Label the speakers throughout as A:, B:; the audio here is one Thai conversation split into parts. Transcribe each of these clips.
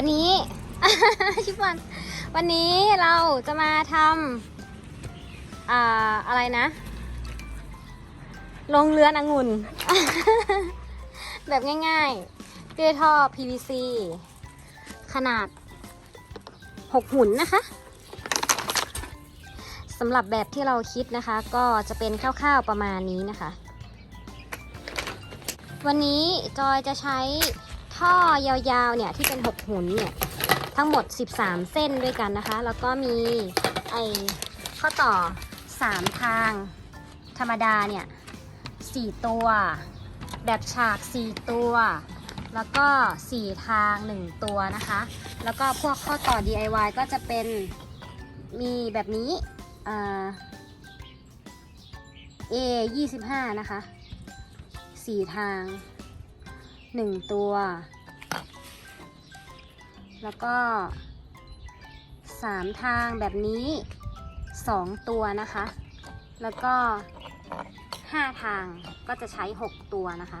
A: วันนี้ ชิฟอนวันนี้เราจะมาทำอ่าอะไรนะ ลงเรือนองุ่น แบบง่ายๆด้วยท่อ PVC ขนาด 6 หุ่นนะคะสำหรับแบบที่เราคิดนะคะ ก็จะเป็นคร่าวๆประมาณนี้นะคะ วันนี้จอยจะใช้ ท่อยาวๆเนี่ยที่เป็น6หุ่นเนี่ยทั้งหมด 13 เส้นด้วยกันนะคะ แล้วก็มีไอข้อต่อ 3 ทาง ธรรมดาเนี่ย4ตัว แบบฉาก 4 ตัว แล้วก็ 4 ทาง 1 ตัวนะคะ แล้วก็พวกข้อต่อ DIY ก็จะเป็นมีแบบนี้เอ่อ A 25นะคะ 4 ทาง 1ตัว แล้วก็3ทางแบบนี้2ตัวนะคะ แล้วก็5ทางก็จะใช้6ตัวนะคะ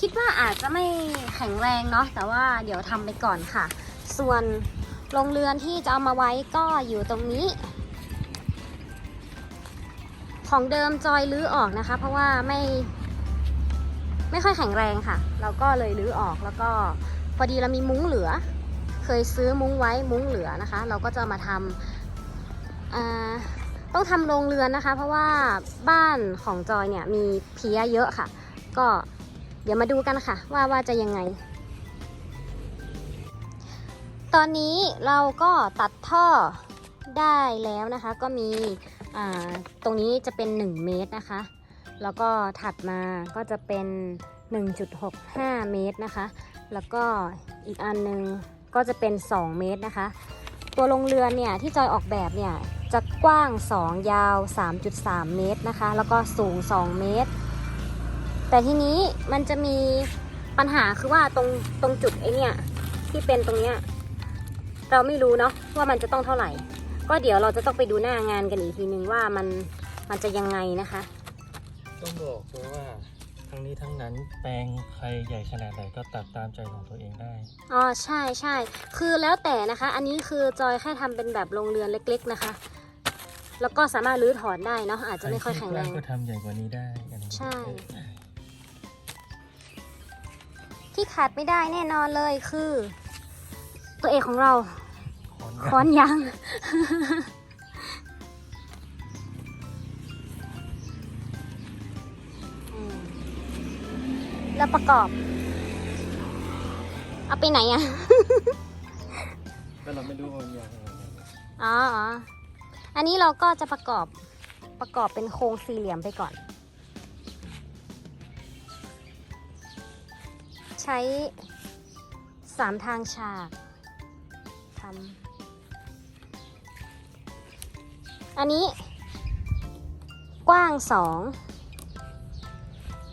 A: คิดว่าอาจจะไม่แข็งแรงเนาะแต่ว่าเดี๋ยวทำไปก่อนค่ะ ส่วนโรงเรือนที่จะเอามาไว้ก็อยู่ตรงนี้ ของเดิมจอยลื้อออกนะคะ เพราะว่าไม่ ไม่ค่อยแข็งแรงค่ะ เราก็เลยลื้อออกแล้วก็พอดีเรามีมุ้งเหลือ เคยซื้อมุ้งไว้มุ้งเหลือนะคะ เราก็จะมาทำต้องทำโรงเรือนนะคะ เพราะว่าบ้านของจอยเนี่ยมีเพี้ยเยอะค่ะ ก็เดี๋ยวมาดูกันค่ะ ว่าว่าจะยังไง ตอนนี้เราก็ตัดท่อได้แล้วนะคะ ก็มีตรงนี้จะเป็น 1 เมตรนะคะ แล้วก็ถัดมาก็จะเป็น 1.65 เมตรนะคะ แล้วก็อีกอันหนึงก็จะเป็น 2 เมตรนะคะ ตัวโรงเรือนเนี่ยที่จอยออกแบบเนี่ยจะกว้าง 2 ยาว 3.3 เมตรนะคะ แล้วก็สูง 2 เมตร แต่ทีนี้มันจะมีปัญหาคือว่าตรงตรงจุดไอเนี่ยที่เป็นตรงเนี้ยเราไม่รู้เนาะว่ามันจะต้องเท่าไหร่ ก็เดี๋ยวเราจะต้องไปดูหน้างานกันอีกทีนึงว่ามันมันจะยังไงนะคะ
B: ต้องบอกเลยว่า ทั้งนี้ทั้งนั้นแปลงใครใหญ่ขนาดไหนก็ตัดตามใจของตัวเองได้
A: อ๋อใช่ใช่คือแล้วแต่นะคะ อันนี้คือจอยแค่ทำเป็นแบบโรงเรือนเล็ก ๆนะคะ แล้วก็สามารถรื้อถอนได้เนาะอาจจะไม่ค่อยแข็งแรง
B: ก็ทำใหญ่กว่านี้ได้อันนี้
A: ใช่ ที่ขาดไม่ได้แน่นอนเลยคือ ตัวเอกของเรา
B: ขอน
A: ค้อนยาง แล้วประกอบ เอาไปไหนอะ
B: ก็เราไม่รู้ว่ามันยาวขนาดไหน
A: อ๋ออ๋อ อันนี้เราก็จะประกอบประกอบเป็นโครงสี่เหลี่ยมไปก่อน ใช้สามทางฉากทำอันนี้กว้างสอง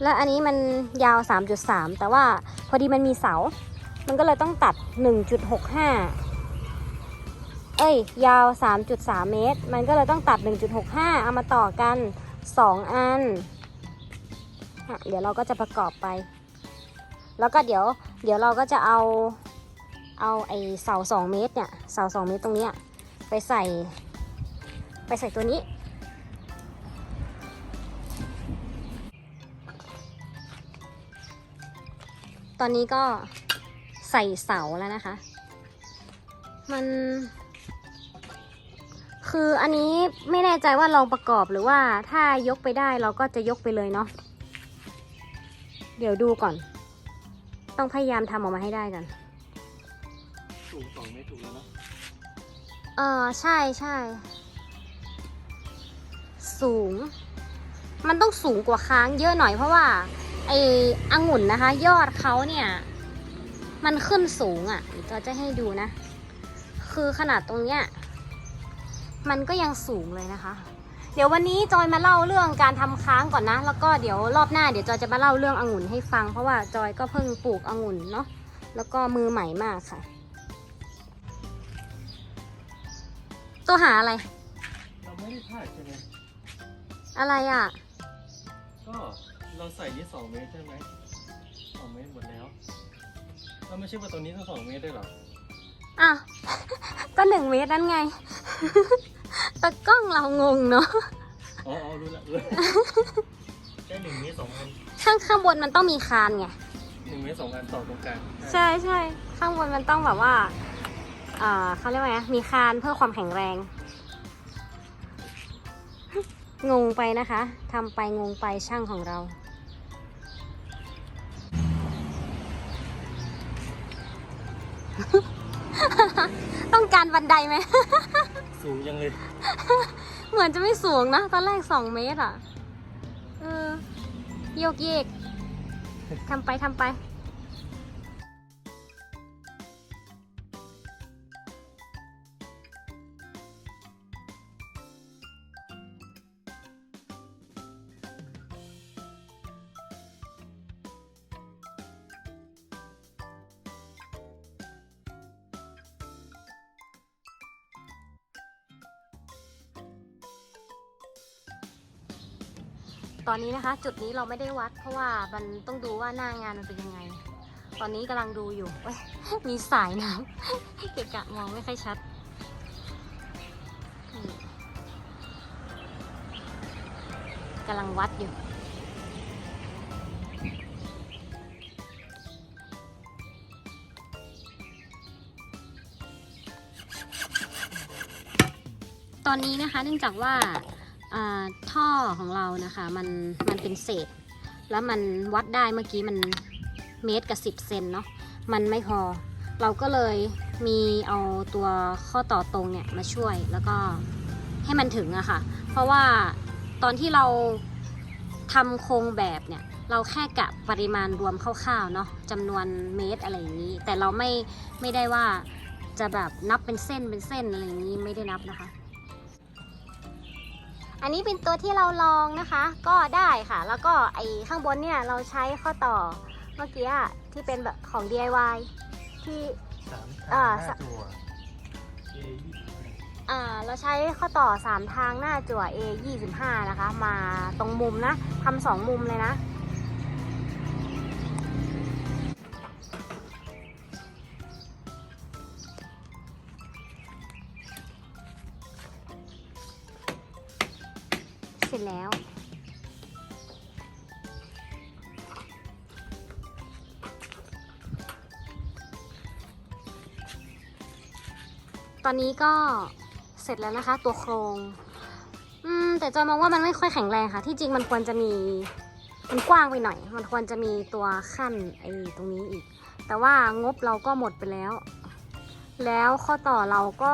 A: และอันนี้มันยาว 3.3 แต่ว่าพอดีมันมีเสา มันก็เลยต้องตัด 1.65 เอ้ย ยาว 3.3 เมตร มันก็เลยต้องตัด 1.65 เอามาต่อกัน 2 อัน เดี๋ยวเราก็จะประกอบไป แล้วก็เดี๋ยว เดี๋ยวเราก็จะเอา เอาไอเสา 2 เมตรเนี่ย เสา 2 เมตรตรงนี้ไปใส่ ไปใส่ตัวนี้ ตอนนี้ก็ใส่เสาแล้วนะคะ มัน คืออันนี้ไม่แน่ใจว่าลองประกอบหรือว่าถ้ายกไปได้เราก็จะยกไปเลยเนาะ เดี๋ยวดูก่อน ต้องพยายามทำออกมาให้ได้กัน
B: สูงสองเมตรถูกแล้วเนาะ
A: เออใช่ใช่ สูง มันต้องสูงกว่าค้างเยอะหน่อยเพราะว่า ไอ้องุ่นนะคะ ยอดเขาเนี่ย มันขึ้นสูงอะ่ะเดี๋ยวเราจะให้ดูนะ คือขนาดตรงเนี้ย มันก็ยังสูงเลยนะคะ เดี๋ยววันนี้จอยมาเล่าเรื่องการทำค้างก่อนนะ แล้วก็เดี๋ยวรอบหน้าเดี๋ยวจอยจะมาเล่าเรื่ององุ่นให้ฟัง เพราะว่าจอยก็เพิ่งปลูกองุ่นเนาะ แล้วก็มือใหม่มากค่ะ ตัวหาอะไร
B: เราไม่ได้พลาดใช่ไหม
A: อะไรอะ
B: ก็ เราใส่นี่สองเมตรใช่ไหมสองเมตรหมดแล้วเราไม่ใช่ว่าตรงนี้ต้องสองเมตรได้วยเหรอ
A: อ้าว ก็หนึ่งเมตรนั่นไง ตะกล้องเรางงเนาะ
B: อ๋ออ๋อรู้ละรู้ละแค่หนึ่งเมตรสองอัน
A: ข้างข้างบนมันต้องมีคานไง
B: หนึ่งเมตรสองอันต่อตรงกลาง
A: ใช่ใช่ข้างบนมันต้องแบบว่าอ่าเขาเรียกว่าไงมีคานเพื่อความแข็งแรง งงไปนะคะทำไปงงไปช่างของเรา ต้องการบันไดไหม
B: สูงยังเลย
A: เหมือนจะไม่สูงนะ ตอนแรกสองเมตรอะ เออ โยกเยกทำไปทำไป ตอนนี้นะคะ จุดนี้เราไม่ได้วัด เพราะว่ามันต้องดูว่าหน้างานมันเป็นยังไง ตอนนี้กำลังดูอยู่มีสายน้ำเกะกะมองไม่ค่อยชัดกำลังวัดอยู่ตอนนี้นะคะเนื่องจากว่าอ่า ท่อของเรานะคะ มันมันเป็นเศษ แล้วมันวัดได้เมื่อกี้มันเมตรกับสิบเซนเนาะมันไม่พอ เราก็เลยมีเอาตัวข้อต่อตรงเนี่ยมาช่วยแล้วก็ให้มันถึงอะค่ะ เพราะว่าตอนที่เราทำโครงแบบเนี่ยเราแค่กะปริมาณรวมคร่าวๆเนาะจำนวนเมตรอะไรอย่างนี้ แต่เราไม่ไม่ได้ว่าจะแบบนับเป็นเส้นเป็นเส้นอะไรอย่างนี้ไม่ได้นับนะคะ อันนี้เป็นตัวที่เราลองนะคะ ก็ได้ค่ะ แล้วก็ไอ้ข้างบนเนี่ยเราใช้ข้อต่อเมื่อกี้อะที่เป็นแบบของ DIY ที่
B: สาม
A: อ่า
B: หน้าตัว A ยี่สิบห้า
A: อ่าเราใช้ข้อต่อ 3 ทางหน้าจั่ว A 25นะคะ มาตรงมุมนะทำสองมุมเลยนะ ตอนนี้ก็เสร็จแล้วนะคะ ตัวโครงอืมแต่จอยมองว่ามันไม่ค่อยแข็งแรงค่ะ ที่จริงมันควรจะมีมันกว้างไปหน่อย มันควรจะมีตัวขั้นไอ้ตรงนี้อีก แต่ว่างบเราก็หมดไปแล้ว แล้วข้อต่อเราก็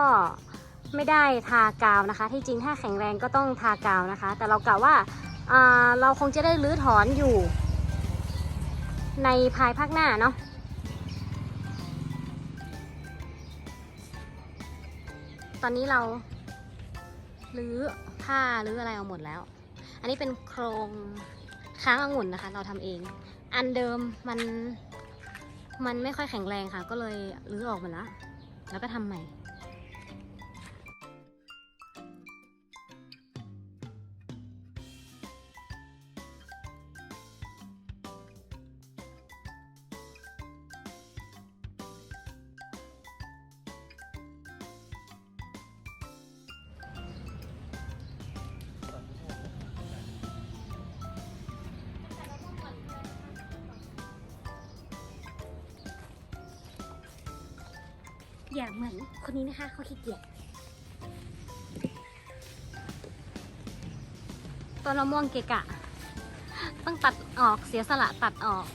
A: ไม่ได้ทากาวนะคะ ที่จริงถ้าแข็งแรงก็ต้องทากาวนะคะ แต่เรากะว่าอ่าเราคงจะได้รื้อถอนอยู่ ในภายภาคหน้าเนาะ อนนี้เรารื้อผ้ารื้ออะไรเอาหมดแล้ว อันนี้เป็นโครงค้างองุ่นนะคะ เราทำเอง อันเดิมมันมันไม่ค่อยแข็งแรงค่ะ ก็เลยรื้อออกมาแล้ว แล้วก็ทำใหม่ อย่าเหมือนคนนี้นะคะ เขาขี้เกียจต้นมะม่วงเกะกะ ต้องตัดออกเสียสละตัดออก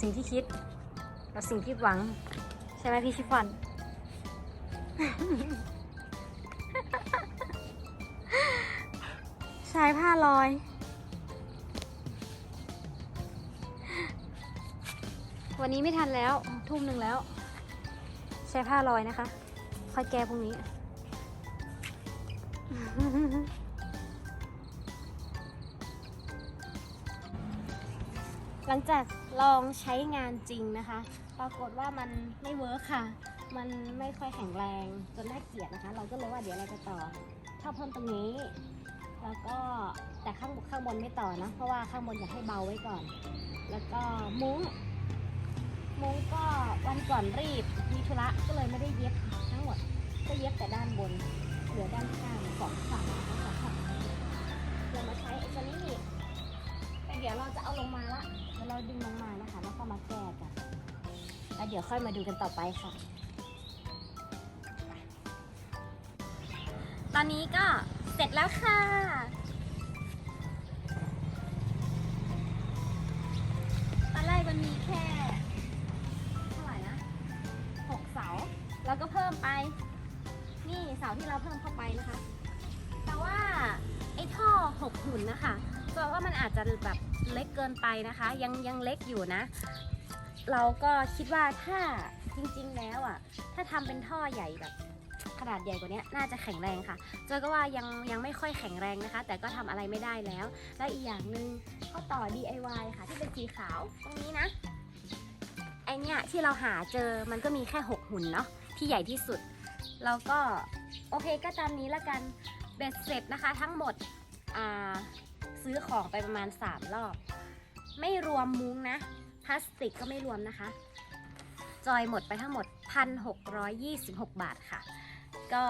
A: สิ่งที่คิดกับสิ่งที่หวัง ใช่ไหมพี่ชิฟฟ่อนใช้ผ้าลอย วันนี้ไม่ทันแล้ว ทุ่มหนึ่งแล้ว ใช้ผ้าลอยนะคะ ค่อยแก้พรุ่งนี้หลังจาก ลองใช้งานจริงนะคะ ปรากฏว่ามันไม่เวิร์คค่ะ มันไม่ค่อยแข็งแรงจนน่าเกลียดนะคะ เราก็เลยว่าเดี๋ยวเราจะต่อท่อเพิ่มตรงนี้ แล้วก็แต่ข้างข้างบนไม่ต่อนะ เพราะว่าข้างบนอยากให้เบาไว้ก่อน แล้วก็มุ้ง มุ้งก็วันก่อนรีบมีธุระก็เลยไม่ได้เย็บทั้งหมด ก็เย็บแต่ด้านบน เหลือด้านข้างสองฝั่งสองฝั่งเดี๋ยวมาใช้ไอ้ตัวนี้อีกแต่เดี๋ยวเราจะเอาลงมาละ เราดึงลงมานะคะ แล้วก็มาแก้กัน แล้วเดี๋ยวค่อยมาดูกันต่อไปค่ะ ตอนนี้ก็เสร็จแล้วค่ะ ตอนแรกมันมีแค่เท่าไหร่นะหกเสา แล้วก็เพิ่มไป นี่เสาที่เราเพิ่มเข้าไปนะคะ แต่ว่าไอ้ท่อหกหุ่นนะคะ ก็ว่ามันอาจจะแบบเล็กเกินไปนะคะ ยังยังเล็กอยู่นะ เราก็คิดว่าถ้าจริงๆแล้วอะ ถ้าทำเป็นท่อใหญ่แบบขนาดใหญ่กว่านี้น่าจะแข็งแรงค่ะ เจอก็ว่ายังยังไม่ค่อยแข็งแรงนะคะ แต่ก็ทำอะไรไม่ได้แล้ว และอีกอย่างหนึ่งข้อต่อ DIY ค่ะ ที่เป็นสีขาวตรงนี้นะ ไอเนี้ยที่เราหาเจอมันก็มีแค่ 6 หุ่นเนาะที่ใหญ่ที่สุด เราก็โอเคก็ตามนี้ละกัน เบ็ดเสร็จนะคะ ทั้งหมดอ่า ซื้อของไปประมาณ 3 รอบ ไม่รวมมุ้งนะ พลาสติกก็ไม่รวมนะคะ จอยหมดไปทั้งหมด 1,626 บาทค่ะ ก็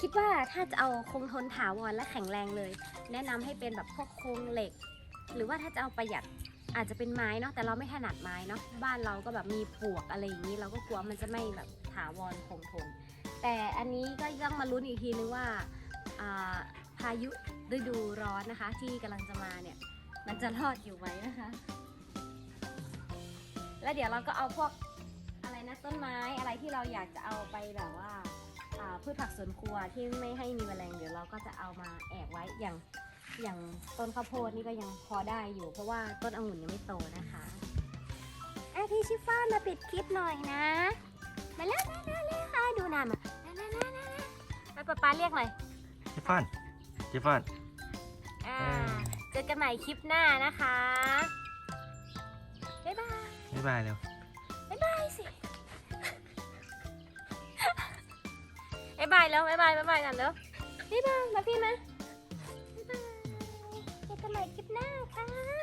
A: คิดว่าถ้าจะเอาคงทนถาวรและแข็งแรงเลย แนะนำให้เป็นแบบพวกโครงเหล็ก หรือว่าถ้าจะเอาประหยัดอาจจะเป็นไม้เนาะแต่เราไม่ถนัดไม้เนาะบ้านเราก็แบบมีปลวกอะไรอย่างนี้ เราก็กลัวมันจะไม่แบบถาวรคงทน แต่อันนี้ก็ต้องมาลุ้นอีกทีนึงว่าอ่าพายุฤดูร้อนนะคะ ที่กำลังจะมาเนี่ย มันจะรอดอยู่ไหมนะคะ แล้วเดี๋ยวเราก็เอาพวกอะไรนะต้นไม้อะไรที่เราอยากจะเอาไปแบบว่าพืชผักสวนครัวที่ไม่ให้มีแมลงเดี๋ยวเราก็จะเอามาแอบไว้อย่างอย่างต้นข้าวโพดนี่ก็ยังพอได้อยู่ เพราะว่าต้นองุ่นยังไม่โตนะคะไอพี่ชิฟ้ามาปิดคลิปหน่อยนะ มาแล้วมาแล้วเลยค่ะดูน้ามาแล้วแล้วแล้วแล้วป๊าป๊าเรียกหน่อย
B: เจฟฟอน เจฟฟอน
A: อ่า
B: เออ
A: เจอกันใหม่คลิปหน้านะคะ บ๊ายบาย
B: บ๊ายบายเร็ว
A: บ๊ายบายสิ บ๊ายบายแล้วบ๊ายบายบ๊ายบายกันแล้วบ๊ายบายมาพี่มาบ๊ายบายเจอกันใหม่คลิปหน้าค่ะ